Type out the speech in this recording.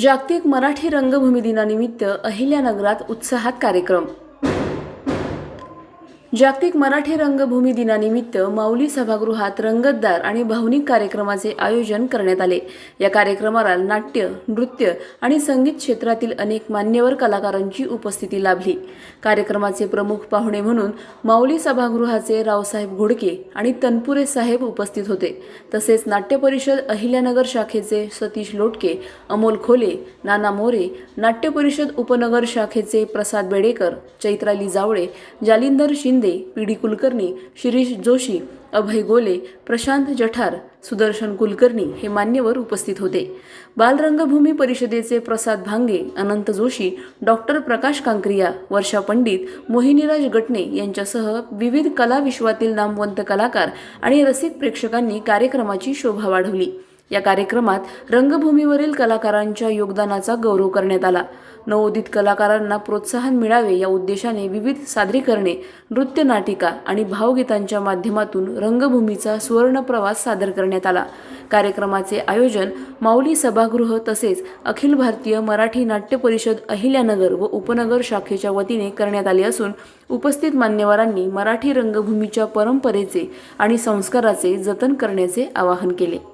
जागतिक मराठी रंगभूमी दिनानिमित्त अहिल्यानगरात उत्साहात कार्यक्रम. जागतिक मराठी रंगभूमी दिनानिमित्त माऊली सभागृहात रंगतदार आणि भावनिक कार्यक्रमाचे आयोजन करण्यात आले. या कार्यक्रमाला नाट्य नृत्य आणि संगीत क्षेत्रातील अनेक मान्यवर कलाकारांची उपस्थिती लाभली. कार्यक्रमाचे प्रमुख पाहुणे म्हणून माऊली सभागृहाचे रावसाहेब घोडके आणि तनपुरे साहेब उपस्थित होते. तसेच नाट्य परिषद अहिल्यानगर शाखेचे सतीश लोटके अमोल खोले नाना मोरे नाट्य परिषद उपनगर शाखेचे प्रसाद बेडेकर चैत्राली जावळे जालिंदर शिंदे पी डी कुलकर्णी शिरीष जोशी अभय गोले प्रशांत जठार सुदर्शन कुलकर्णी हे मान्यवर उपस्थित होते. बालरंगभूमी परिषदेचे प्रसाद भांगे अनंत जोशी डॉक्टर प्रकाश कांक्रिया वर्षा पंडित मोहिनीराज गटणे यांच्यासह विविध कला विश्वातील नामवंत कलाकार आणि रसिक प्रेक्षकांनी कार्यक्रमाची शोभा वाढवली. या कार्यक्रमात रंगभूमीवरील कलाकारांच्या योगदानाचा गौरव करण्यात आला. नवोदित कलाकारांना प्रोत्साहन मिळावे या उद्देशाने विविध सादरीकरणे नृत्य नाटिका आणि भावगीतांच्या माध्यमातून रंगभूमीचा सुवर्ण प्रवास सादर करण्यात आला. कार्यक्रमाचे आयोजन माऊली सभागृह तसेच अखिल भारतीय मराठी नाट्य परिषद अहिल्यानगर व उपनगर शाखेच्या वतीने करण्यात आले असून उपस्थित मान्यवरांनी मराठी रंगभूमीच्या परंपरेचे आणि संस्काराचे जतन करण्याचे आवाहन केले.